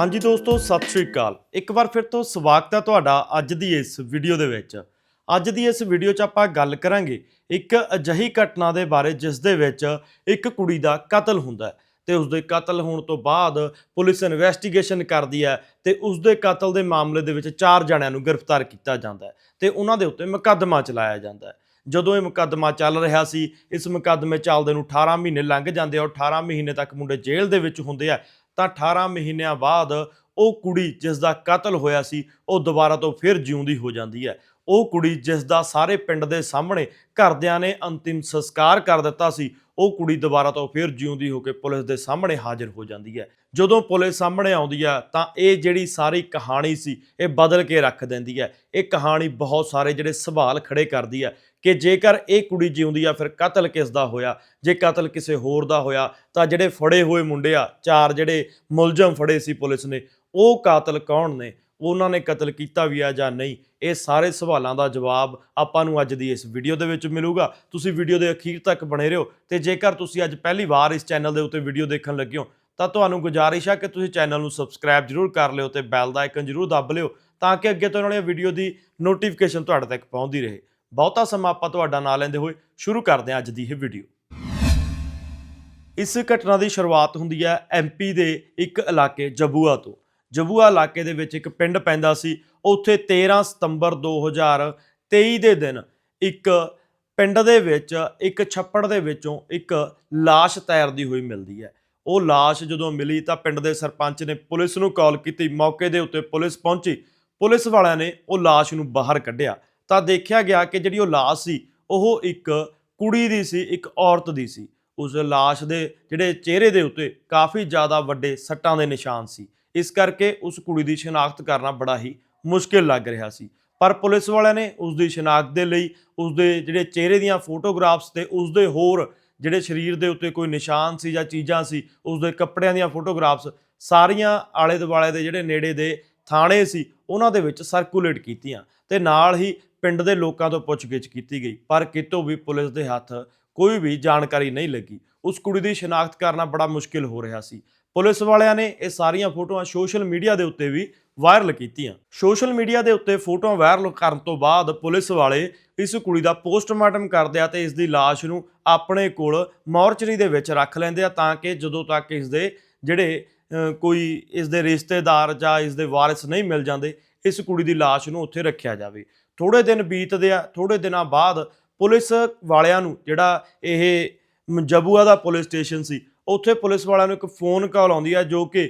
ਹਾਂਜੀ ਦੋਸਤੋ, ਸਤਿ ਸ਼੍ਰੀ ਅਕਾਲ। ਇੱਕ ਵਾਰ ਫਿਰ ਤੋਂ ਸਵਾਗਤ ਹੈ ਤੁਹਾਡਾ ਅੱਜ ਦੀ ਇਸ ਵੀਡੀਓ ਦੇ ਵਿੱਚ। ਅੱਜ ਦੀ ਇਸ ਵੀਡੀਓ 'ਚ ਆਪਾਂ ਗੱਲ ਕਰਾਂਗੇ ਇੱਕ ਅਜਿਹੀ ਘਟਨਾ ਦੇ ਬਾਰੇ ਜਿਸ ਦੇ ਵਿੱਚ ਇੱਕ ਕੁੜੀ ਦਾ ਕਤਲ ਹੁੰਦਾ ਹੈ ਤੇ ਉਸ ਦੇ ਕਤਲ ਹੋਣ ਤੋਂ ਬਾਅਦ ਪੁਲਿਸ ਇਨਵੈਸਟੀਗੇਸ਼ਨ ਕਰਦੀ ਹੈ ਤੇ ਉਸ ਦੇ ਕਤਲ ਦੇ ਮਾਮਲੇ ਦੇ ਵਿੱਚ ਚਾਰ ਜਣਿਆਂ ਨੂੰ ਗ੍ਰਿਫਤਾਰ ਕੀਤਾ ਜਾਂਦਾ ਹੈ ਤੇ ਉਹਨਾਂ ਦੇ ਉੱਤੇ ਮੁਕੱਦਮਾ ਚਲਾਇਆ ਜਾਂਦਾ ਹੈ। ਜਦੋਂ ਇਹ ਮੁਕੱਦਮਾ ਚੱਲ ਰਿਹਾ ਸੀ, ਇਸ ਮੁਕੱਦਮੇ ਚੱਲਦੇ ਨੂੰ 18 ਮਹੀਨੇ ਲੰਘ ਜਾਂਦੇ ਆ ਔਰ 18 ਮਹੀਨੇ ਤੱਕ ਮੁੰਡੇ ਜੇਲ੍ਹ ਦੇ ਵਿੱਚ ਹੁੰਦੇ ਆ ਤਾਂ 18 ਮਹੀਨਿਆਂ ਬਾਅਦ ਉਹ ਕੁੜੀ ਜਿਸ ਦਾ ਕਤਲ ਹੋਇਆ ਸੀ, ਉਹ ਦੁਬਾਰਾ ਤੋਂ ਫਿਰ ਜਿਉਂਦੀ ਹੋ ਜਾਂਦੀ ਹੈ। ਉਹ ਕੁੜੀ ਜਿਸ ਦਾ ਸਾਰੇ ਪਿੰਡ ਦੇ ਸਾਹਮਣੇ ਘਰਦਿਆਂ ਨੇ ਅੰਤਿਮ ਸੰਸਕਾਰ ਕਰ ਦਿੱਤਾ ਸੀ ਉਹ ਕੁੜੀ ਦੁਬਾਰਾ ਤੋਂ ਫਿਰ ਜਿਉਂਦੀ ਹੋ ਕੇ ਪੁਲਿਸ ਦੇ ਸਾਹਮਣੇ ਹਾਜ਼ਰ ਹੋ ਜਾਂਦੀ ਹੈ। ਜਦੋਂ ਪੁਲਿਸ ਸਾਹਮਣੇ ਆਉਂਦੀ ਆ ਤਾਂ ਇਹ ਜਿਹੜੀ ਸਾਰੀ ਕਹਾਣੀ ਸੀ, ਇਹ ਬਦਲ ਕੇ ਰੱਖ ਦਿੰਦੀ ਹੈ। ਇਹ ਕਹਾਣੀ ਬਹੁਤ ਸਾਰੇ ਜਿਹੜੇ ਸਵਾਲ ਖੜੇ ਕਰਦੀ ਹੈ ਕਿ ਜੇਕਰ ਇਹ ਕੁੜੀ ਜਿਉਂਦੀ ਆ, ਫਿਰ ਕਤਲ ਕਿਸ ਦਾ ਹੋਇਆ? ਜੇ ਕਤਲ ਕਿਸੇ ਹੋਰ ਦਾ ਹੋਇਆ, ਤਾਂ ਜਿਹੜੇ ਫੜੇ ਹੋਏ ਮੁੰਡੇ ਆ, ਚਾਰ ਜਿਹੜੇ ਮੁਲਜ਼ਮ ਫੜੇ ਸੀ ਪੁਲਿਸ ਨੇ, ਉਹ ਕਾਤਲ ਕੌਣ ਨੇ? ਉਹਨਾਂ ਨੇ ਕਤਲ ਕੀਤਾ ਵੀ ਆ ਜਾਂ ਨਹੀਂ, ਇਹ ਸਾਰੇ ਸਵਾਲਾਂ ਦਾ ਜਵਾਬ ਆਪਾਂ ਨੂੰ ਅੱਜ ਦੀ ਇਸ ਵੀਡੀਓ ਦੇ ਵਿੱਚ ਮਿਲੂਗਾ। ਤੁਸੀਂ ਵੀਡੀਓ ਦੇ ਅਖੀਰ ਤੱਕ ਬਣੇ ਰਹੋ ਤੇ ਜੇਕਰ ਤੁਸੀਂ ਅੱਜ ਪਹਿਲੀ ਵਾਰ ਇਸ ਚੈਨਲ ਦੇ ਉੱਤੇ ਵੀਡੀਓ ਦੇਖਣ ਲੱਗੇ ਹੋ, ਤਾਂ ਤੁਹਾਨੂੰ ਗੁਜ਼ਾਰਿਸ਼ ਆ ਕਿ ਤੁਸੀਂ ਚੈਨਲ ਨੂੰ ਸਬਸਕ੍ਰਾਈਬ ਜ਼ਰੂਰ ਕਰ ਲਿਓ ਤੇ ਬੈਲ ਦਾ ਆਈਕਨ ਜ਼ਰੂਰ ਦੱਬ ਲਿਓ ਤਾਂ ਕਿ ਅੱਗੇ ਤੋਂ ਉਹਨਾਂ ਵਾਲੀਆਂ ਵੀਡੀਓ ਦੀ ਨੋਟੀਫਿਕੇਸ਼ਨ ਤੁਹਾਡੇ ਤੱਕ ਪਹੁੰਚਦੀ ਰਹੇ। ਬਹੁਤਾ ਸਮਾਂ ਆਪਾਂ ਤੁਹਾਡਾ ਨਾਂ ਲੈਂਦੇ ਹੋਏ ਸ਼ੁਰੂ ਕਰਦੇ ਹਾਂ ਅੱਜ ਦੀ ਇਹ ਵੀਡੀਓ। ਇਸ ਘਟਨਾ ਦੀ ਸ਼ੁਰੂਆਤ ਹੁੰਦੀ ਹੈ ਐਮਪੀ ਦੇ ਇੱਕ ਇਲਾਕੇ ਜਬੂਆ ਤੋਂ। ਜਬੂਆ ਇਲਾਕੇ ਦੇ ਵਿੱਚ ਇੱਕ ਪਿੰਡ ਪੈਂਦਾ ਸੀ। ਉੱਥੇ 13 ਸਤੰਬਰ 2023 ਦੇ ਦਿਨ ਇੱਕ ਪਿੰਡ ਦੇ ਵਿੱਚ, ਇੱਕ ਛੱਪੜ ਦੇ ਵਿੱਚੋਂ ਇੱਕ ਲਾਸ਼ ਤੈਰਦੀ ਹੋਈ ਮਿਲਦੀ ਹੈ। ਉਹ ਲਾਸ਼ ਜਦੋਂ ਮਿਲੀ ਤਾਂ ਪਿੰਡ ਦੇ ਸਰਪੰਚ ਨੇ ਪੁਲਿਸ ਨੂੰ ਕਾਲ ਕੀਤੀ। ਮੌਕੇ ਦੇ ਉੱਤੇ ਪੁਲਿਸ ਪਹੁੰਚੀ। ਪੁਲਿਸ ਵਾਲਿਆਂ ਨੇ ਉਹ ਲਾਸ਼ ਨੂੰ ਬਾਹਰ ਕੱਢਿਆ। ਤਾਂ ਦੇਖਿਆ ਗਿਆ ਕਿ ਜਿਹੜੀ ਉਹ ਲਾਸ਼ ਸੀ, ਉਹ ਇੱਕ ਕੁੜੀ ਦੀ ਸੀ, ਇੱਕ ਔਰਤ ਦੀ ਸੀ। ਉਸ ਲਾਸ਼ ਦੇ ਜਿਹੜੇ ਚਿਹਰੇ ਦੇ ਉੱਤੇ ਕਾਫੀ ਜ਼ਿਆਦਾ ਵੱਡੇ ਸੱਟਾਂ ਦੇ ਨਿਸ਼ਾਨ ਸੀ। ਇਸ ਕਰਕੇ ਉਸ ਕੁੜੀ ਦੀ ਸ਼ਨਾਖਤ ਕਰਨਾ ਬੜਾ ਹੀ ਮੁਸ਼ਕਿਲ ਲੱਗ ਰਿਹਾ ਸੀ। ਪਰ ਪੁਲਿਸ ਵਾਲਿਆਂ ਨੇ ਉਸ ਦੀ ਸ਼ਨਾਖਤ ਦੇ ਲਈ ਉਸ ਦੇ ਜਿਹੜੇ ਚਿਹਰੇ ਦੀਆਂ ਫੋਟੋਗ੍ਰਾਫਸ ਤੇ ਉਸ ਦੇ ਹੋਰ ਜਿਹੜੇ ਸਰੀਰ ਦੇ ਉੱਤੇ ਕੋਈ ਨਿਸ਼ਾਨ ਸੀ ਜਾਂ ਚੀਜ਼ਾਂ ਸੀ, ਉਸ ਦੇ ਕੱਪੜਿਆਂ ਦੀਆਂ ਫੋਟੋਗ੍ਰਾਫਸ ਸਾਰੀਆਂ ਆਲੇ ਦੁਆਲੇ ਦੇ ਜਿਹੜੇ ਨੇੜੇ ਦੇ ਥਾਣੇ ਸੀ, ਉਹਨਾਂ ਦੇ ਵਿੱਚ ਸਰਕੂਲੇਟ ਕੀਤੀਆਂ ਤੇ ਨਾਲ ਹੀ ਪਿੰਡ ਦੇ ਲੋਕਾਂ ਤੋਂ ਪੁੱਛਗਿੱਛ ਕੀਤੀ ਗਈ। ਪਰ ਕਿਤੋਂ ਵੀ ਪੁਲਿਸ ਦੇ ਹੱਥ ਕੋਈ ਵੀ ਜਾਣਕਾਰੀ ਨਹੀਂ ਲੱਗੀ। ਉਸ ਕੁੜੀ ਦੀ ਸ਼ਨਾਖਤ ਕਰਨਾ ਬੜਾ ਮੁਸ਼ਕਿਲ ਹੋ ਰਿਹਾ ਸੀ। ਪੁਲਿਸ ਵਾਲਿਆਂ ਨੇ ਇਹ ਸਾਰੀਆਂ ਫੋਟੋਆਂ ਸੋਸ਼ਲ ਮੀਡੀਆ ਦੇ ਉੱਤੇ ਵੀ ਵਾਇਰਲ ਕੀਤੀਆਂ। ਸੋਸ਼ਲ ਮੀਡੀਆ ਦੇ ਉੱਤੇ ਫੋਟੋਆਂ ਵਾਇਰਲ ਕਰਨ ਤੋਂ ਬਾਅਦ ਪੁਲਿਸ ਵਾਲੇ ਇਸ ਕੁੜੀ ਦਾ ਪੋਸਟਮਾਰਟਮ ਕਰਦੇ ਆ ਤੇ ਇਸ ਦੀ ਲਾਸ਼ ਨੂੰ ਆਪਣੇ ਕੋਲ ਮੋਰਚਰੀ ਦੇ ਵਿੱਚ ਰੱਖ ਲੈਂਦੇ ਆ ਤਾਂ ਕਿ ਜਦੋਂ ਤੱਕ ਇਸ ਦੇ ਜਿਹੜੇ ਕੋਈ ਇਸ ਦੇ ਰਿਸ਼ਤੇਦਾਰ ਜਾਂ ਇਸ ਦੇ ਵਾਰਿਸ ਨਹੀਂ ਮਿਲ ਜਾਂਦੇ, ਇਸ ਕੁੜੀ ਦੀ ਲਾਸ਼ ਨੂੰ ਉੱਥੇ ਰੱਖਿਆ ਜਾਵੇ। ਥੋੜੇ ਦਿਨ ਬੀਤਦੇ ਆ ਥੋੜੇ ਦਿਨਾਂ ਬਾਅਦ ਪੁਲਿਸ ਵਾਲਿਆਂ ਨੂੰ ਜਿਹੜਾ ਇਹ ਜਬੂਆ ਦਾ ਪੁਲਿਸ ਸਟੇਸ਼ਨ ਸੀ ਉੱਥੇ ਪੁਲਿਸ ਵਾਲਿਆਂ ਨੂੰ ਇੱਕ ਫੋਨ ਕਾਲ ਆਉਂਦੀ ਹੈ ਜੋ ਕਿ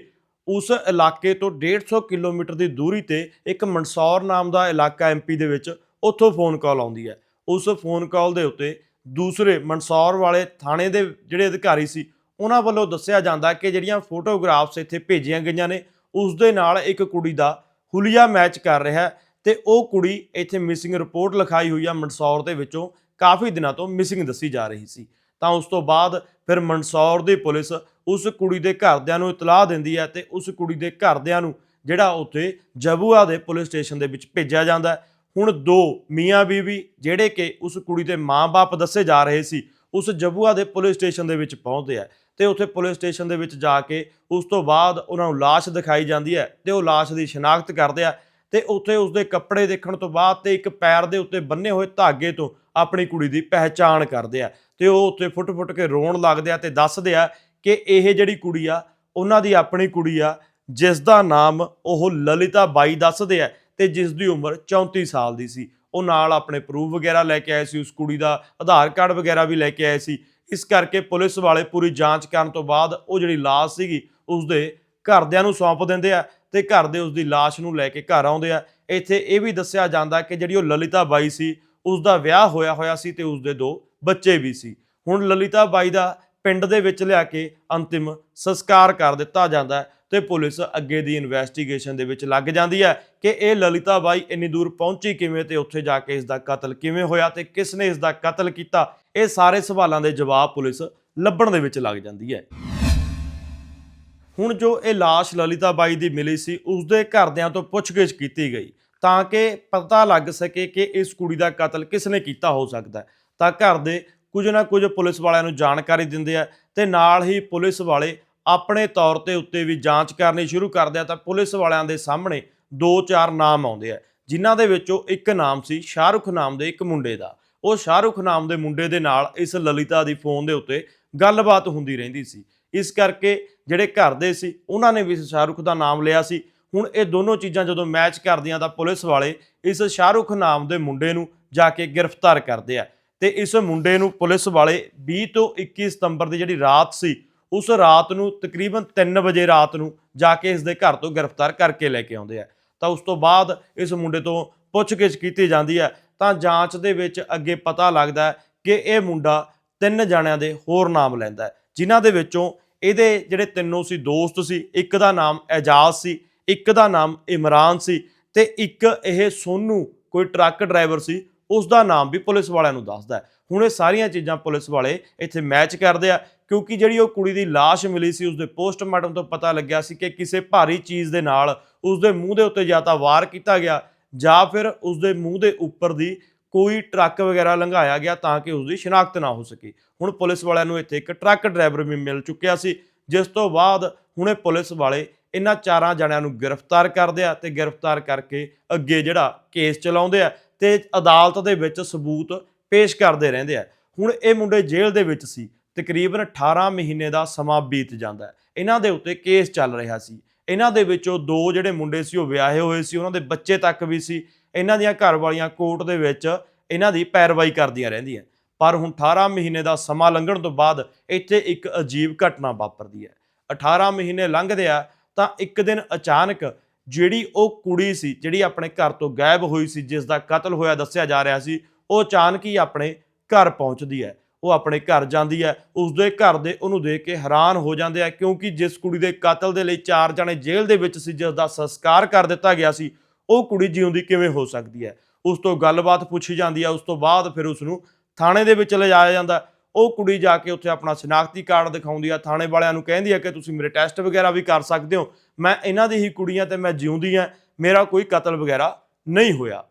ਉਸ ਇਲਾਕੇ ਤੋਂ 150 ਕਿਲੋਮੀਟਰ ਦੀ ਦੂਰੀ ਤੇ ਇੱਕ ਮਨਸੌਰ ਨਾਮ ਦਾ ਇਲਾਕਾ ਐਮਪੀ ਦੇ ਵਿੱਚ ਉੱਥੋਂ ਫੋਨ ਕਾਲ ਆਉਂਦੀ ਹੈ ਉਸ ਫੋਨ ਕਾਲ ਦੇ ਉੱਤੇ ਦੂਸਰੇ ਮਨਸੌਰ ਵਾਲੇ ਥਾਣੇ ਦੇ ਜਿਹੜੇ ਅਧਿਕਾਰੀ ਸੀ, ਉਹਨਾਂ ਵੱਲੋਂ ਦੱਸਿਆ ਜਾਂਦਾ ਕਿ ਜਿਹੜੀਆਂ ਫੋਟੋਗ੍ਰਾਫਸ ਇੱਥੇ ਭੇਜੀਆਂ ਗਈਆਂ ਨੇ, ਉਸ ਦੇ ਨਾਲ ਇੱਕ ਕੁੜੀ ਦਾ ਹੁਲੀਆ ਮੈਚ ਕਰ ਰਿਹਾ ਹੈ ਤੇ ਉਹ ਕੁੜੀ ਇੱਥੇ ਮਿਸਿੰਗ ਰਿਪੋਰਟ ਲਿਖਾਈ ਹੋਈ ਆ ਮਨਸੌਰ ਦੇ ਵਿੱਚੋਂ, ਕਾਫੀ ਦਿਨਾਂ ਤੋਂ ਮਿਸਿੰਗ ਦੱਸੀ ਜਾ ਰਹੀ ਸੀ। ਤਾਂ ਉਸ ਤੋਂ ਬਾਅਦ ਫਿਰ ਮਨਸੌਰ ਦੀ ਪੁਲਿਸ ਉਸ ਕੁੜੀ ਦੇ ਘਰਦਿਆਂ ਨੂੰ ਇਤਲਾਹ ਦਿੰਦੀ ਹੈ ਤੇ ਉਸ ਕੁੜੀ ਦੇ ਘਰਦਿਆਂ ਨੂੰ ਜਿਹੜਾ ਉੱਥੇ ਜਬੂਆ ਦੇ ਪੁਲਿਸ ਸਟੇਸ਼ਨ ਦੇ ਵਿੱਚ ਭੇਜਿਆ ਜਾਂਦਾ ਹੈ। ਹੁਣ ਦੋ ਮੀਆਂ ਬੀਵੀ ਜਿਹੜੇ ਕਿ ਉਸ ਕੁੜੀ ਦੇ ਮਾਂ-ਬਾਪ ਦੱਸੇ ਜਾ ਰਹੇ ਸੀ, ਉਸ ਜਬੂਆ ਦੇ ਪੁਲਿਸ ਸਟੇਸ਼ਨ ਦੇ ਵਿੱਚ ਪਹੁੰਚਦੇ ਆ ਤੇ ਉੱਥੇ ਪੁਲਿਸ ਸਟੇਸ਼ਨ ਦੇ ਵਿੱਚ ਜਾ ਕੇ ਉਸ ਤੋਂ ਬਾਅਦ ਉਹਨਾਂ ਨੂੰ ਲਾਸ਼ ਦਿਖਾਈ ਜਾਂਦੀ ਹੈ ਤੇ ਉਹ ਲਾਸ਼ ਦੀ ਸ਼ਨਾਖਤ ਕਰਦੇ ਆ ਤੇ ਉੱਥੇ ਉਸਦੇ ਕੱਪੜੇ ਦੇਖਣ ਤੋਂ ਬਾਅਦ ਤੇ ਇੱਕ ਪੈਰ ਦੇ ਉੱਤੇ ਬੰਨੇ ਹੋਏ ਧਾਗੇ ਤੋਂ ਆਪਣੀ ਕੁੜੀ ਦੀ ਪਹਿਚਾਣ ਕਰਦੇ ਆ। ਤੇ ਉਹ ਉੱਥੇ ਫੁੱਟ-ਫੁੱਟ ਕੇ ਰੋਣ ਲੱਗਦੇ ਆ ਤੇ ਦੱਸਦੇ ਆ ਕਿ ਇਹ ਜਿਹੜੀ ਕੁੜੀ ਆ, ਉਹਨਾਂ ਦੀ ਆਪਣੀ ਕੁੜੀ ਆ ਜਿਸ ਦਾ ਨਾਮ ਉਹ ਲਲਿਤਾ ਬਾਈ ਦੱਸਦੇ ਆ ਤੇ ਜਿਸ ਦੀ ਉਮਰ 34 ਸਾਲ ਦੀ ਸੀ। ਉਹ ਨਾਲ ਆਪਣੇ ਪ੍ਰੂਫ ਵਗੈਰਾ ਲੈ ਕੇ ਆਏ ਸੀ, ਉਸ ਕੁੜੀ ਦਾ ਆਧਾਰ ਕਾਰਡ ਵਗੈਰਾ ਵੀ ਲੈ ਕੇ ਆਏ ਸੀ। ਇਸ ਕਰਕੇ ਪੁਲਿਸ ਵਾਲੇ ਪੂਰੀ ਜਾਂਚ ਕਰਨ ਤੋਂ ਬਾਅਦ ਉਹ ਜਿਹੜੀ ਲਾਸ਼ ਸੀਗੀ ਉਸ ਦੇ ਘਰਦਿਆਂ ਨੂੰ ਸੌਂਪ ਦਿੰਦੇ ਆ ਤੇ ਘਰ ਦੇ ਉਸ ਦੀ ਲਾਸ਼ ਨੂੰ ਲੈ ਕੇ ਘਰ ਆਉਂਦੇ ਆ। ਇੱਥੇ ਇਹ ਵੀ ਦੱਸਿਆ ਜਾਂਦਾ ਕਿ ਜਿਹੜੀ ਉਹ ਲਲਿਤਾ ਬਾਈ ਸੀ ਉਸ ਦਾ ਵਿਆਹ ਹੋਇਆ ਹੋਇਆ ਸੀ ਤੇ ਉਸ ਦੇ ਦੋ ਬੱਚੇ ਵੀ ਸੀ। ਹੁਣ ਲਲਿਤਾ ਬਾਈ ਦਾ ਪਿੰਡ ਦੇ ਵਿੱਚ ਲਿਆ ਕੇ ਅੰਤਿਮ ਸੰਸਕਾਰ ਕਰ ਦਿੱਤਾ ਜਾਂਦਾ ਹੈ ਤੇ ਪੁਲਿਸ ਅੱਗੇ ਦੀ ਇਨਵੈਸਟੀਗੇਸ਼ਨ ਦੇ ਵਿੱਚ ਲੱਗ ਜਾਂਦੀ ਹੈ ਕਿ ਇਹ ਲਲਿਤਾ ਬਾਈ ਇੰਨੀ ਦੂਰ ਪਹੁੰਚੀ ਕਿਵੇਂ ਤੇ ਉੱਥੇ ਜਾ ਕੇ ਇਸ ਦਾ ਕਤਲ ਕਿਵੇਂ ਹੋਇਆ ਤੇ ਕਿਸ ਨੇ ਇਸ ਦਾ ਕਤਲ ਕੀਤਾ, ਇਹ ਸਾਰੇ ਸਵਾਲਾਂ ਦੇ ਜਵਾਬ ਪੁਲਿਸ ਲੱਭਣ ਦੇ ਵਿੱਚ ਲੱਗ ਜਾਂਦੀ ਹੈ। ਹੁਣ ਜੋ ਇਹ ਲਾਸ਼ ਲਲਿਤਾ ਬਾਈ ਦੀ ਮਿਲੀ ਸੀ ਉਸ ਦੇ ਘਰਦਿਆਂ ਤੋਂ ਪੁੱਛਗਿੱਛ ਕੀਤੀ ਗਈ। ਤਾਂ ਕਿ ਪਤਾ ਲੱਗ ਸਕੇ ਕਿ ਇਸ ਕੁੜੀ ਦਾ ਕਤਲ ਕਿਸ ਨੇ ਕੀਤਾ ਹੋ ਸਕਦਾ ਤਾਂ ਘਰ ਦੇ ਕੁਝ ਨਾ ਕੁਝ ਪੁਲਿਸ ਵਾਲਿਆਂ ਨੂੰ ਜਾਣਕਾਰੀ ਦਿੰਦੇ ਆ ਤੇ ਨਾਲ ਹੀ ਪੁਲਿਸ ਵਾਲੇ ਆਪਣੇ ਤੌਰ ਤੇ ਉੱਤੇ ਵੀ ਜਾਂਚ ਕਰਨੀ ਸ਼ੁਰੂ ਕਰਦੇ ਆ ਤਾਂ ਪੁਲਿਸ ਵਾਲਿਆਂ ਦੇ ਸਾਹਮਣੇ ਦੋ ਚਾਰ ਨਾਮ ਆਉਂਦੇ ਆ। ਜਿਨ੍ਹਾਂ ਦੇ ਵਿੱਚੋਂ ਇੱਕ ਨਾਮ ਸੀ ਸ਼ਾਹਰੁਖ ਨਾਮ ਦੇ ਇੱਕ ਮੁੰਡੇ ਦਾ। ਉਹ ਸ਼ਾਹਰੁਖ ਨਾਮ ਦੇ ਮੁੰਡੇ ਦੇ ਨਾਲ ਇਸ ਲਲਿਤਾ ਦੀ ਫੋਨ ਦੇ ਉੱਤੇ ਗੱਲਬਾਤ ਹੁੰਦੀ ਰਹਿੰਦੀ ਸੀ। ਇਸ ਕਰਕੇ ਜਿਹੜੇ ਘਰ ਦੇ ਸੀ, ਉਹਨਾਂ ਨੇ ਵੀ ਸ਼ਾਹਰੁਖ ਦਾ ਨਾਮ ਲਿਆ ਸੀ। ਹੁਣ ਇਹ ਦੋਨੋਂ ਚੀਜ਼ਾਂ ਜਦੋਂ ਮੈਚ ਕਰਦੀਆਂ ਤਾਂ ਪੁਲਿਸ ਵਾਲੇ ਇਸ ਸ਼ਾਹਰੁਖ ਨਾਮ ਦੇ ਮੁੰਡੇ ਨੂੰ ਜਾ ਕੇ ਗ੍ਰਿਫਤਾਰ ਕਰਦੇ ਆ। ਤੇ ਇਸ ਮੁੰਡੇ ਨੂੰ ਪੁਲਿਸ ਵਾਲੇ 20 ਤੋਂ 21 ਸਤੰਬਰ ਦੀ ਜਿਹੜੀ ਰਾਤ ਸੀ, ਉਸ ਰਾਤ ਨੂੰ ਤਕਰੀਬਨ 3 ਵਜੇ ਰਾਤ ਨੂੰ ਜਾ ਕੇ ਇਸ ਦੇ ਘਰ ਤੋਂ ਗ੍ਰਿਫਤਾਰ ਕਰਕੇ ਲੈ ਕੇ ਆਉਂਦੇ ਆ। ਤਾਂ ਉਸ ਤੋਂ ਬਾਅਦ ਇਸ ਮੁੰਡੇ ਤੋਂ ਪੁੱਛਗਿੱਛ ਕੀਤੀ ਜਾਂਦੀ ਹੈ ਤਾਂ ਜਾਂਚ ਦੇ ਵਿੱਚ ਅੱਗੇ ਪਤਾ ਲੱਗਦਾ ਕਿ ਇਹ ਮੁੰਡਾ ਤਿੰਨ ਜਣਿਆਂ ਦੇ ਹੋਰ ਨਾਮ ਲੈਂਦਾ ਹੈ, ਜਿਨ੍ਹਾਂ ਦੇ ਵਿੱਚੋਂ ਇਹਦੇ ਜਿਹੜੇ ਤਿੰਨੋਂ ਸੀ, ਦੋਸਤ ਸੀ, ਇੱਕ ਦਾ ਨਾਮ ਐਜਾਜ਼ ਸੀ ਇੱਕ ਦਾ ਨਾਮ ਇਮਰਾਨ ਸੀ ਤੇ ਇੱਕ ਇਹ ਸੋਨੂ, ਕੋਈ ਟਰੱਕ ਡਰਾਈਵਰ ਸੀ, ਉਸ ਦਾ ਨਾਮ ਵੀ ਪੁਲਿਸ ਵਾਲਿਆਂ ਨੂੰ ਦੱਸਦਾ ਹੁਣ ਇਹ ਸਾਰੀਆਂ ਚੀਜ਼ਾਂ ਪੁਲਿਸ ਵਾਲੇ ਇੱਥੇ ਮੈਚ ਕਰਦੇ ਆ, ਕਿਉਂਕਿ ਜਿਹੜੀ ਉਹ ਕੁੜੀ ਦੀ ਲਾਸ਼ ਮਿਲੀ ਸੀ, ਉਸਦੇ ਪੋਸਟਮਾਰਟਮ ਤੋਂ ਪਤਾ ਲੱਗਿਆ ਸੀ ਕਿ ਕਿਸੇ ਭਾਰੀ ਚੀਜ਼ ਦੇ ਨਾਲ ਉਸਦੇ ਮੂੰਹ ਦੇ ਉੱਤੇ ਜਾਂ ਤਾਂ ਵਾਰ ਕੀਤਾ ਗਿਆ, ਜਾਂ ਫਿਰ ਉਸਦੇ ਮੂੰਹ ਦੇ ਉੱਪਰ ਦੀ ਕੋਈ ਟਰੱਕ ਵਗੈਰਾ ਲੰਘਾਇਆ ਗਿਆ ਤਾਂ ਕਿ ਉਸਦੀ ਸ਼ਨਾਖਤ ਨਾ ਹੋ ਸਕੀ। ਹੁਣ ਪੁਲਿਸ ਵਾਲਿਆਂ ਨੂੰ ਇੱਥੇ ਇੱਕ ਟਰੱਕ ਡਰਾਈਵਰ ਵੀ ਮਿਲ ਚੁੱਕਿਆ ਸੀ, ਜਿਸ ਤੋਂ ਬਾਅਦ ਹੁਣੇ ਪੁਲਿਸ ਵਾਲੇ ਇਹਨਾਂ ਚਾਰਾਂ ਜਣਿਆਂ ਨੂੰ ਗ੍ਰਿਫਤਾਰ ਕਰਦੇ ਆ ਤੇ ਗ੍ਰਿਫਤਾਰ ਕਰਕੇ ਅੱਗੇ ਜਿਹੜਾ ਕੇਸ ਚਲਾਉਂਦੇ ਆ ਤੇ ਅਦਾਲਤ ਦੇ ਵਿੱਚ ਸਬੂਤ ਪੇਸ਼ ਕਰਦੇ ਰਹਿੰਦੇ ਆ। ਹੁਣ ਇਹ ਮੁੰਡੇ ਜੇਲ੍ਹ ਦੇ ਵਿੱਚ ਸੀ, ਤਕਰੀਬਨ 18 ਮਹੀਨੇ ਦਾ ਸਮਾਂ ਬੀਤ ਜਾਂਦਾ ਇਹਨਾਂ ਦੇ ਉੱਤੇ ਕੇਸ ਚੱਲ ਰਿਹਾ ਸੀ। ਇਹਨਾਂ ਦੇ ਵਿੱਚੋਂ ਦੋ ਜਿਹੜੇ ਮੁੰਡੇ ਸੀ ਉਹ ਵਿਆਹੇ ਹੋਏ ਸੀ, ਉਹਨਾਂ ਦੇ ਬੱਚੇ ਤੱਕ ਵੀ ਸੀ। ਇਹਨਾਂ ਦੀਆਂ ਘਰ ਵਾਲੀਆਂ ਕੋਰਟ ਦੇ ਵਿੱਚ ਇਹਨਾਂ ਦੀ ਪੈਰਵਾਈ ਕਰਦੀਆਂ ਰਹਿੰਦੀਆਂ। ਪਰ ਹੁਣ 18 ਮਹੀਨੇ ਦਾ ਸਮਾਂ ਲੰਘਣ ਤੋਂ ਬਾਅਦ ਇੱਥੇ ਇੱਕ ਅਜੀਬ ਘਟਨਾ ਵਾਪਰਦੀ ਹੈ। 18 ਮਹੀਨੇ ਲੰਘਦੇ ਆ ਤਾਂ ਇੱਕ ਦਿਨ ਅਚਾਨਕ ਜਿਹੜੀ ਉਹ ਕੁੜੀ ਸੀ, ਜਿਹੜੀ ਆਪਣੇ ਘਰ ਤੋਂ ਗਾਇਬ ਹੋਈ ਸੀ, ਜਿਸ ਦਾ ਕਤਲ ਹੋਇਆ ਦੱਸਿਆ ਜਾ ਰਿਹਾ ਸੀ, ਉਹ ਅਚਾਨਕ ਹੀ ਆਪਣੇ ਘਰ ਪਹੁੰਚਦੀ ਹੈ। ਉਹ ਆਪਣੇ ਘਰ ਜਾਂਦੀ ਹੈ। ਉਸਦੇ ਘਰ ਦੇ ਉਹਨੂੰ ਦੇਖ ਕੇ ਹੈਰਾਨ ਹੋ ਜਾਂਦੇ ਆ, ਕਿਉਂਕਿ ਜਿਸ ਕੁੜੀ ਦੇ ਕਤਲ ਦੇ ਲਈ ਚਾਰ ਜਣੇ ਜੇਲ੍ਹ ਦੇ ਵਿੱਚ ਸੀ, ਜਿਸ ਦਾ ਸੰਸਕਾਰ ਕਰ ਦਿੱਤਾ ਗਿਆ ਸੀ, ਉਹ ਕੁੜੀ ਜਿਉਂਦੀ ਕਿਵੇਂ ਹੋ ਸਕਦੀ ਹੈ? ਉਸ ਤੋਂ ਗੱਲਬਾਤ ਪੁੱਛੀ ਜਾਂਦੀ ਹੈ। ਉਸ ਤੋਂ ਬਾਅਦ ਫਿਰ ਉਸ ਨੂੰ ਥਾਣੇ ਦੇ ਵਿੱਚ ਲਿਜਾਇਆ ਜਾਂਦਾ। ਉਹ ਕੁੜੀ ਜਾ ਕੇ ਉੱਥੇ ਆਪਣਾ ਸ਼ਨਾਖਤੀ ਕਾਰਡ ਦਿਖਾਉਂਦੀ ਆ, ਥਾਣੇ ਵਾਲਿਆਂ ਨੂੰ ਕਹਿੰਦੀ ਆ ਕਿ ਤੁਸੀਂ ਮੇਰੇ ਟੈਸਟ ਵਗੈਰਾ ਵੀ ਕਰ ਸਕਦੇ ਹੋ। ਮੈਂ ਇਹਨਾਂ ਦੀ ਹੀ ਕੁੜੀਆਂ ਤੇ ਮੈਂ ਜਿਉਂਦੀ ਆ, ਮੇਰਾ ਕੋਈ ਕਤਲ ਵਗੈਰਾ ਨਹੀਂ ਹੋਇਆ।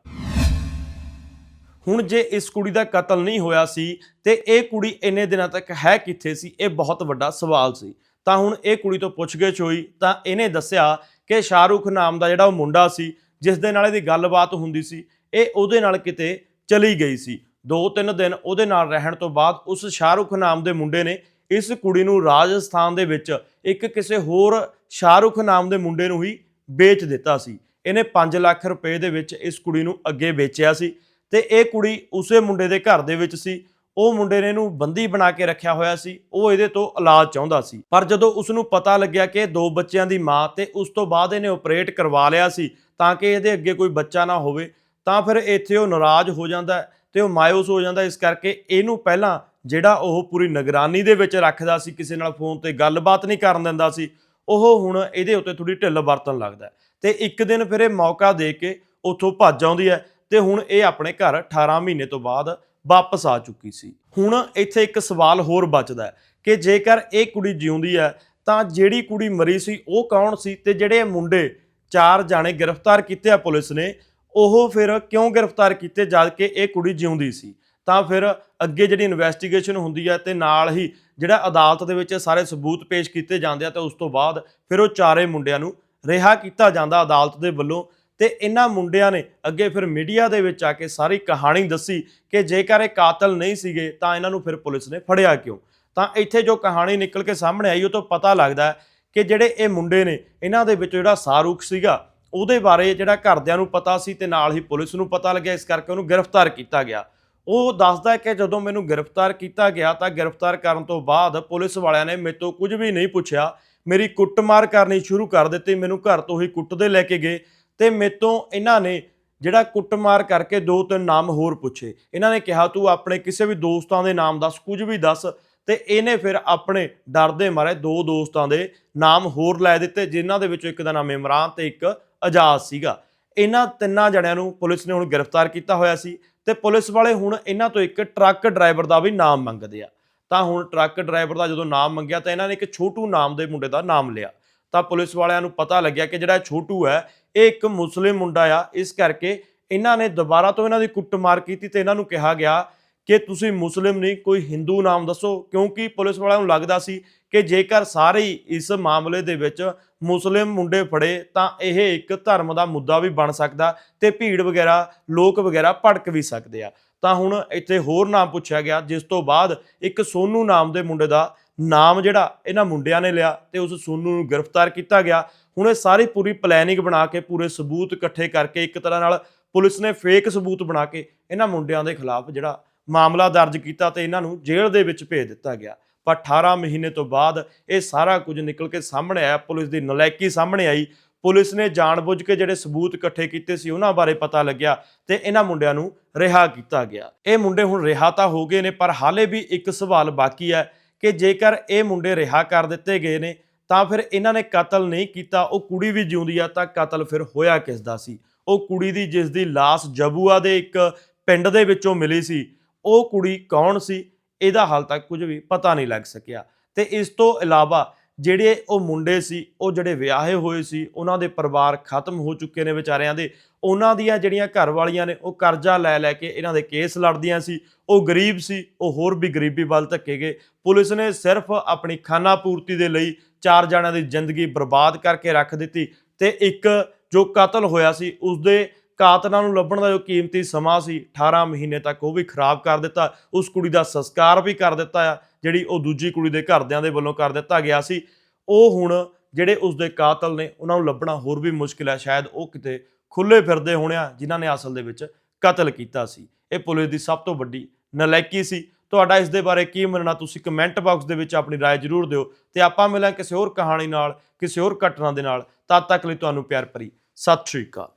ਹੁਣ ਜੇ ਇਸ ਕੁੜੀ ਦਾ ਕਤਲ ਨਹੀਂ ਹੋਇਆ ਸੀ ਤੇ ਇਹ ਕੁੜੀ ਇੰਨੇ ਦਿਨਾਂ ਤੱਕ ਹੈ ਕਿੱਥੇ ਸੀ, ਇਹ ਬਹੁਤ ਵੱਡਾ ਸਵਾਲ ਸੀ। ਤਾਂ ਹੁਣ ਇਹ ਕੁੜੀ ਤੋਂ ਪੁੱਛਗਿੱਛ ਹੋਈ ਤਾਂ ਇਹਨੇ ਦੱਸਿਆ ਕਿ ਸ਼ਾਹਰੁਖ ਨਾਮ ਦਾ ਜਿਹੜਾ ਉਹ ਮੁੰਡਾ ਸੀ, ਜਿਸ ਦੇ ਨਾਲ ਇਹਦੀ ਗੱਲਬਾਤ ਹੁੰਦੀ ਸੀ, ਇਹ ਉਹਦੇ ਨਾਲ ਕਿਤੇ ਚਲੀ ਗਈ ਸੀ। ਦੋ ਤਿੰਨ ਦਿਨ ਉਹਦੇ ਨਾਲ ਰਹਿਣ ਤੋਂ ਬਾਅਦ ਉਸ ਸ਼ਾਹਰੁਖ ਨਾਮ ਦੇ ਮੁੰਡੇ ਨੇ ਇਸ ਕੁੜੀ ਨੂੰ ਰਾਜਸਥਾਨ ਦੇ ਵਿੱਚ ਇੱਕ ਕਿਸੇ ਹੋਰ ਸ਼ਾਹਰੁਖ ਨਾਮ ਦੇ ਮੁੰਡੇ ਨੂੰ ਹੀ ਵੇਚ ਦਿੱਤਾ ਸੀ। ਇਹਨੇ 5 ਲੱਖ ਰੁਪਏ ਦੇ ਵਿੱਚ ਇਸ ਕੁੜੀ ਨੂੰ ਅੱਗੇ ਵੇਚਿਆ ਸੀ ਤੇ ਇਹ ਕੁੜੀ ਉਸੇ ਮੁੰਡੇ ਦੇ ਘਰ ਦੇ ਵਿੱਚ ਸੀ। ਉਹ ਮੁੰਡੇ ਨੇ ਇਹਨੂੰ ਬੰਦੀ ਬਣਾ ਕੇ ਰੱਖਿਆ ਹੋਇਆ ਸੀ। ਉਹ ਇਹਦੇ ਤੋਂ ਇਲਾਜ ਚਾਹੁੰਦਾ ਸੀ। ਪਰ ਜਦੋਂ ਉਸ ਨੂੰ ਪਤਾ ਲੱਗਿਆ ਕਿ ਦੋ ਬੱਚਿਆਂ ਦੀ ਮਾਂ ਤੇ ਉਸ ਤੋਂ ਬਾਅਦ ਇਹਨੇ ਆਪਰੇਟ ਕਰਵਾ ਲਿਆ ਸੀ ਤਾਂ ਕਿ ਇਹਦੇ ਅੱਗੇ ਕੋਈ ਬੱਚਾ ਨਾ ਹੋਵੇ ਤਾਂ ਫਿਰ ਇੱਥੇ ਉਹ ਨਾਰਾਜ਼ ਹੋ ਜਾਂਦਾ ਤੇ ਉਹ ਮਾਇੂਸ ਹੋ ਜਾਂਦਾ ਇਸ ਕਰਕੇ ਇਹਨੂੰ ਪਹਿਲਾਂ ਜਿਹੜਾ ਉਹ ਪੂਰੀ ਨਿਗਰਾਨੀ ਦੇ ਵਿੱਚ ਰੱਖਦਾ ਸੀ, ਕਿਸੇ ਨਾਲ ਫੋਨ ਤੇ ਗੱਲਬਾਤ ਨਹੀਂ ਕਰਨ ਦਿੰਦਾ ਸੀ, ਉਹ ਹੁਣ ਇਹਦੇ ਉੱਤੇ ਥੋੜੀ ਢਿੱਲ ਵਰਤਣ ਲੱਗਦਾ ਹੈ। ਤੇ ਇੱਕ ਦਿਨ ਫਿਰ ਇਹ ਮੌਕਾ ਦੇ ਕੇ ਉੱਥੋਂ ਭੱਜ ਆਉਂਦੀ ਹੈ ਤੇ ਹੁਣ ਇਹ ਆਪਣੇ ਘਰ 18 ਮਹੀਨੇ ਤੋਂ ਬਾਅਦ ਵਾਪਸ ਆ ਚੁੱਕੀ ਸੀ ਹੁਣ ਇੱਥੇ ਇੱਕ ਸਵਾਲ ਹੋਰ ਬਚਦਾ ਕਿ ਜੇਕਰ ਇਹ ਕੁੜੀ ਜਿਉਂਦੀ ਹੈ ਤਾਂ ਜਿਹੜੀ ਕੁੜੀ ਮਰੀ ਸੀ ਉਹ ਕੌਣ ਸੀ ਤੇ ਜਿਹੜੇ ਮੁੰਡੇ ਚਾਰ ਜਾਣੇ ਗ੍ਰਿਫਤਾਰ ਕੀਤੇ ਆ ਪੁਲਿਸ ਨੇ ਉਹ ਫਿਰ ਕਿਉਂ ਗ੍ਰਿਫਤਾਰ ਕੀਤੇ ਜਦ ਕਿ ਇਹ ਕੁੜੀ ਜਿਉਂਦੀ ਸੀ? ਤਾਂ ਫਿਰ ਅੱਗੇ ਜਿਹੜੀ ਇਨਵੈਸਟੀਗੇਸ਼ਨ ਹੁੰਦੀ ਹੈ ਤੇ ਨਾਲ ਹੀ ਜਿਹੜਾ ਅਦਾਲਤ ਦੇ ਵਿੱਚ ਸਾਰੇ ਸਬੂਤ ਪੇਸ਼ ਕੀਤੇ ਜਾਂਦੇ ਆ ਤੇ ਉਸ ਤੋਂ ਬਾਅਦ ਫਿਰ ਉਹ ਚਾਰੇ ਮੁੰਡਿਆਂ ਨੂੰ ਰਿਹਾ ਕੀਤਾ ਜਾਂਦਾ ਅਦਾਲਤ ਦੇ ਵੱਲੋਂ ਤੇ ਇਹਨਾਂ ਮੁੰਡਿਆਂ ਨੇ ਅੱਗੇ ਫਿਰ ਮੀਡੀਆ ਦੇ ਵਿੱਚ ਆ ਕੇ ਸਾਰੀ ਕਹਾਣੀ ਦੱਸੀ ਕਿ ਜੇਕਰ ਇਹ ਕਾਤਲ ਨਹੀਂ ਸੀਗੇ ਤਾਂ ਇਹਨਾਂ ਨੂੰ ਫਿਰ ਪੁਲਿਸ ਨੇ ਫੜਿਆ ਕਿਉਂ? ਤਾਂ ਇੱਥੇ ਜੋ ਕਹਾਣੀ ਨਿਕਲ ਕੇ ਸਾਹਮਣੇ ਆਈ, ਉਹ ਤੋਂ ਪਤਾ ਲੱਗਦਾ ਕਿ ਜਿਹੜੇ ਇਹ ਮੁੰਡੇ ਨੇ, ਇਹਨਾਂ ਦੇ ਵਿੱਚ ਜਿਹੜਾ ਸਾਰੂਖ ਸੀਗਾ ਉਹਦੇ ਬਾਰੇ ਜਿਹੜਾ ਘਰਦਿਆਂ ਨੂੰ ਪਤਾ ਸੀ ਤੇ ਨਾਲ ਹੀ ਪੁਲਿਸ ਨੂੰ ਪਤਾ ਲੱਗਿਆ, ਇਸ ਕਰਕੇ ਉਹਨੂੰ ਗ੍ਰਿਫਤਾਰ ਕੀਤਾ ਗਿਆ। ਉਹ ਦੱਸਦਾ ਹੈ ਕਿ ਜਦੋਂ ਮੈਨੂੰ ਗ੍ਰਿਫਤਾਰ ਕੀਤਾ ਗਿਆ ਤਾਂ ਗ੍ਰਿਫਤਾਰ ਕਰਨ ਤੋਂ ਬਾਅਦ ਪੁਲਿਸ ਵਾਲਿਆਂ ਨੇ ਮੇਰੇ ਤੋਂ ਕੁਝ ਵੀ ਨਹੀਂ ਪੁੱਛਿਆ। ਮੇਰੀ ਕੁੱਟਮਾਰ ਕਰਨੀ ਸ਼ੁਰੂ ਕਰ ਦਿੱਤੀ, ਮੈਨੂੰ ਘਰ ਤੋਂ ਹੀ ਕੁੱਟਦੇ ਲੈ ਕੇ ਗਏ ਤੇ ਮੇਰੇ ਤੋਂ ਇਹਨਾਂ ਨੇ ਜਿਹੜਾ ਕੁੱਟਮਾਰ ਕਰਕੇ ਦੋ ਤਿੰਨ ਨਾਮ ਹੋਰ ਪੁੱਛੇ। ਇਹਨਾਂ ਨੇ ਕਿਹਾ, ਤੂੰ ਆਪਣੇ ਕਿਸੇ ਵੀ ਦੋਸਤਾਂ ਦੇ ਨਾਮ ਦੱਸ, ਕੁਝ ਵੀ ਦੱਸ। ਤੇ ਇਹਨੇ ਫਿਰ ਆਪਣੇ ਡਰ ਦੇ ਮਾਰੇ ਦੋ ਦੋਸਤਾਂ ਦੇ ਨਾਮ ਹੋਰ ਲੈ ਦਿੱਤੇ, ਜਿਨ੍ਹਾਂ ਦੇ ਵਿੱਚੋਂ ਇੱਕ ਦਾ ਨਾਮ ਇਮਰਾਨ ਤੇ ਇੱਕ ਆਜ਼ਾਦ ਸੀਗਾ। ਇਹਨਾਂ ਤਿੰਨਾਂ ਜਣਿਆਂ ਨੂੰ ਪੁਲਿਸ ਨੇ ਹੁਣ ਗ੍ਰਿਫਤਾਰ ਕੀਤਾ ਹੋਇਆ ਸੀ ਤੇ ਪੁਲਿਸ ਵਾਲੇ ਹੁਣ ਇਹਨਾਂ ਤੋਂ ਇੱਕ ਟਰੱਕ ਡਰਾਈਵਰ ਦਾ ਵੀ ਨਾਮ ਮੰਗਦੇ ਆ। ਤਾਂ ਹੁਣ ਟਰੱਕ ਡਰਾਈਵਰ ਦਾ ਜਦੋਂ ਨਾਮ ਮੰਗਿਆ ਤਾਂ ਇਹਨਾਂ ਨੇ ਇੱਕ ਛੋਟੂ ਨਾਮ ਦੇ ਮੁੰਡੇ ਦਾ ਨਾਮ ਲਿਆ। ਤਾਂ ਪੁਲਿਸ ਵਾਲਿਆਂ ਨੂੰ ਪਤਾ ਲੱਗਿਆ ਕਿ ਜਿਹੜਾ ਛੋਟੂ ਹੈ, ਇਹ ਇੱਕ ਮੁਸਲਿਮ ਮੁੰਡਾ ਆ। ਇਸ ਕਰਕੇ ਇਹਨਾਂ ਨੇ ਦੁਬਾਰਾ ਤੋਂ ਇਹਨਾਂ ਦੀ ਕੁੱਟਮਾਰ ਕੀਤੀ ਤੇ ਇਹਨਾਂ ਨੂੰ ਕਿਹਾ ਗਿਆ ਕਿ ਤੁਸੀਂ ਮੁਸਲਿਮ ਨਹੀਂ, ਕੋਈ ਹਿੰਦੂ ਨਾਮ ਦੱਸੋ, ਕਿਉਂਕਿ ਪੁਲਿਸ ਵਾਲਿਆਂ ਨੂੰ ਲੱਗਦਾ ਸੀ ਕਿ ਜੇਕਰ ਸਾਰੇ ਹੀ ਇਸ ਮਾਮਲੇ ਦੇ ਵਿੱਚ ਮੁਸਲਿਮ ਮੁੰਡੇ ਫੜੇ, ਤਾਂ ਇਹ ਇੱਕ ਧਰਮ ਦਾ ਮੁੱਦਾ ਵੀ ਬਣ ਸਕਦਾ ਤੇ ਭੀੜ ਵਗੈਰਾ, ਲੋਕ ਵਗੈਰਾ ਭੜਕ ਵੀ ਸਕਦੇ ਆ। ਤਾਂ ਹੁਣ ਇੱਥੇ ਹੋਰ ਨਾਮ ਪੁੱਛਿਆ ਗਿਆ, ਜਿਸ ਤੋਂ ਬਾਅਦ ਇੱਕ ਸੋਨੂ ਨਾਮ ਦੇ ਮੁੰਡੇ ਦਾ ਨਾਮ ਜਿਹੜਾ, ਇਹਨਾਂ ਮੁੰਡਿਆਂ ਨੇ ਲਿਆ ਤੇ ਉਸ ਸੋਨੂ ਨੂੰ ਗ੍ਰਿਫਤਾਰ ਕੀਤਾ ਗਿਆ। ਹੁਣ ਇਹ ਸਾਰੀ ਪੂਰੀ ਪਲੈਨਿੰਗ ਬਣਾ ਕੇ, ਪੂਰੇ ਸਬੂਤ ਇਕੱਠੇ ਕਰਕੇ ਇੱਕ ਤਰ੍ਹਾਂ ਨਾਲ ਪੁਲਿਸ ਨੇ ਫੇਕ ਸਬੂਤ ਬਣਾ ਕੇ ਇਹਨਾਂ ਮੁੰਡਿਆਂ ਦੇ ਖਿਲਾਫ ਜਿਹੜਾ ਮਾਮਲਾ ਦਰਜ ਕੀਤਾ ਤੇ ਇਹਨਾਂ ਨੂੰ ਜੇਲ੍ਹ ਦੇ ਵਿੱਚ ਭੇਜ ਦਿੱਤਾ ਗਿਆ। ਪਰ 18 ਮਹੀਨੇ ਤੋਂ ਬਾਅਦ ਇਹ ਸਾਰਾ ਕੁਝ ਨਿਕਲ ਕੇ ਸਾਹਮਣੇ ਆਇਆ। ਪੁਲਿਸ ਦੀ ਨਲਾਇਕੀ ਸਾਹਮਣੇ ਆਈ। ਪੁਲਿਸ ਨੇ ਜਾਣਬੁੱਝ ਕੇ ਜਿਹੜੇ ਸਬੂਤ ਇਕੱਠੇ ਕੀਤੇ ਸੀ ਉਹਨਾਂ ਬਾਰੇ ਪਤਾ ਲੱਗਿਆ ਤੇ ਇਹਨਾਂ ਮੁੰਡਿਆਂ ਨੂੰ ਰਿਹਾ ਕੀਤਾ ਗਿਆ। ਇਹ ਮੁੰਡੇ ਹੁਣ ਰਿਹਾ ਤਾਂ ਹੋ ਗਏ ਨੇ, ਪਰ ਹਾਲੇ ਵੀ ਇੱਕ ਸਵਾਲ ਬਾਕੀ ਹੈ ਕਿ ਜੇਕਰ ਇਹ ਮੁੰਡੇ ਰਿਹਾ ਕਰ ਦਿੱਤੇ ਗਏ ਨੇ, ਤਾਂ ਫਿਰ ਇਹਨਾਂ ਨੇ ਕਤਲ ਨਹੀਂ ਕੀਤਾ, ਉਹ ਕੁੜੀ ਵੀ ਜਿਉਂਦੀ ਆ ਤਾਂ ਕਤਲ ਫਿਰ ਹੋਇਆ ਕਿਸ ਦਾ ਸੀ? ਉਹ ਕੁੜੀ ਦੀ ਜਿਸ ਦੀ ਲਾਸ਼ ਜਬੂਆ ਦੇ ਇੱਕ ਪਿੰਡ ਦੇ ਵਿੱਚੋਂ ਮਿਲੀ ਸੀ। ਉਹ ਕੁੜੀ ਕੌਣ ਸੀ, ਇਹਦਾ ਹਾਲ ਤੱਕ ਕੁਝ ਵੀ ਪਤਾ ਨਹੀਂ ਲੱਗ ਸਕਿਆ। ਤੇ ਇਸ ਤੋਂ ਇਲਾਵਾ ਜਿਹੜੇ ਉਹ ਮੁੰਡੇ ਸੀ, ਉਹ ਜਿਹੜੇ ਵਿਆਹੇ ਹੋਏ ਸੀ, ਉਹਨਾਂ ਦੇ ਪਰਿਵਾਰ ਖਤਮ ਹੋ ਚੁੱਕੇ ਨੇ ਵਿਚਾਰਿਆਂ ਦੇ। ਉਹਨਾਂ ਦੀਆਂ ਜਿਹੜੀਆਂ ਘਰ ਵਾਲੀਆਂ ਨੇ, ਉਹ ਕਰਜ਼ਾ ਲੈ ਲੈ ਕੇ ਇਹਨਾਂ ਦੇ ਕੇਸ ਲੜਦੀਆਂ ਸੀ। ਉਹ ਗਰੀਬ ਸੀ, ਉਹ ਹੋਰ ਵੀ ਗਰੀਬੀ ਵੱਲ ਧੱਕੇ ਗਏ। ਪੁਲਿਸ ਨੇ ਸਿਰਫ ਆਪਣੀ ਖਾਨਾ ਪੂਰਤੀ ਦੇ ਲਈ ਚਾਰ ਜਣਿਆਂ ਦੀ ਜ਼ਿੰਦਗੀ ਬਰਬਾਦ ਕਰਕੇ ਰੱਖ ਦਿੱਤੀ ਤੇ ਇੱਕ ਜੋ ਕਤਲ ਹੋਇਆ ਸੀ, ਉਸਦੇ ਕਾਤਲਾਂ ਨੂੰ ਲੱਭਣ ਦਾ ਜੋ ਕੀਮਤੀ ਸਮਾਂ ਸੀ 18 ਮਹੀਨੇ ਤੱਕ ਉਹ ਵੀ ਖਰਾਬ ਕਰ ਦਿੱਤਾ ਉਸ ਕੁੜੀ ਦਾ ਸੰਸਕਾਰ ਵੀ ਕਰ ਦਿੱਤਾ ਆ ਜਿਹੜੀ ਉਹ ਦੂਜੀ ਕੁੜੀ ਦੇ ਘਰਦਿਆਂ ਦੇ ਵੱਲੋਂ ਕਰ ਦਿੱਤਾ ਗਿਆ ਸੀ ਉਹ ਹੁਣ ਜਿਹੜੇ ਉਸ ਦੇ ਕਾਤਲ ਨੇ ਉਹਨਾਂ ਨੂੰ ਲੱਭਣਾ ਹੋਰ ਵੀ ਮੁਸ਼ਕਿਲ ਹੈ ਸ਼ਾਇਦ ਉਹ ਕਿਤੇ ਖੁੱਲੇ ਫਿਰਦੇ ਹੋਣੇ ਆ ਜਿਨ੍ਹਾਂ ਨੇ ਅਸਲ ਦੇ ਵਿੱਚ ਕਤਲ ਕੀਤਾ ਸੀ ਇਹ ਪੁਲਿਸ ਦੀ ਸਭ ਤੋਂ ਵੱਡੀ ਨਲਾਇਕੀ ਸੀ ਤੁਹਾਡਾ ਇਸ ਦੇ ਬਾਰੇ ਕੀ ਮੰਨਣਾ ਤੁਸੀਂ ਕਮੈਂਟ ਬਾਕਸ ਦੇ ਵਿੱਚ ਆਪਣੀ رائے ਜ਼ਰੂਰ ਦਿਓ ਤੇ ਆਪਾਂ ਮਿਲਾਂ ਕਿਸੇ ਹੋਰ ਕਹਾਣੀ ਨਾਲ ਕਿਸੇ ਹੋਰ ਘਟਨਾ ਦੇ ਨਾਲ ਤਦ ਤੱਕ ਲਈ ਤੁਹਾਨੂੰ ਪਿਆਰ ਭਰੀ ਸਤਿ ਸ਼੍ਰੀ ਅਕਾਲ